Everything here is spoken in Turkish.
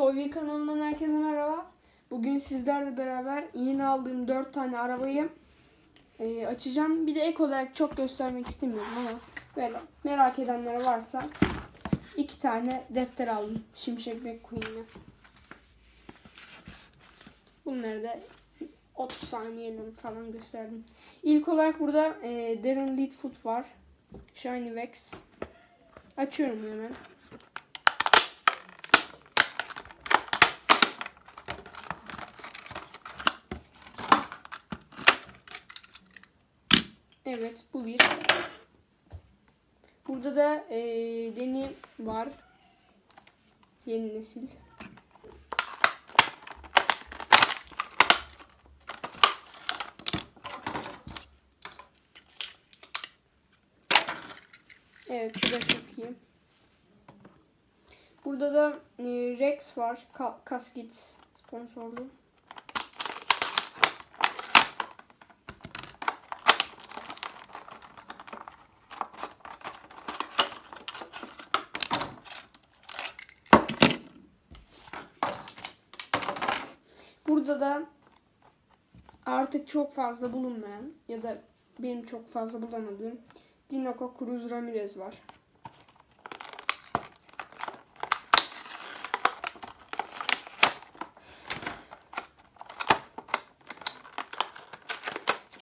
Toy kanalından herkese merhaba. Bugün sizlerle beraber yeni aldığım 4 tane arabayı e, açacağım. Bir de ek olarak çok göstermek istemiyorum ama böyle merak edenler varsa iki tane defter aldım. Şimşek McQueen'e. Bunları da 30 saniyeleri falan gösterdim. İlk olarak burada e, Darren Leadfoot var. Shiny Wax. Açıyorum hemen. Evet bu bir. Burada da eee Deni var. Yeni nesil. Evet bu da çok iyi. Burada da eee, Rex var. Ka Kaskit sponsorlu. Burada da artık çok fazla bulunmayan ya da benim çok fazla bulamadığım Dinoco Cruz Ramirez var.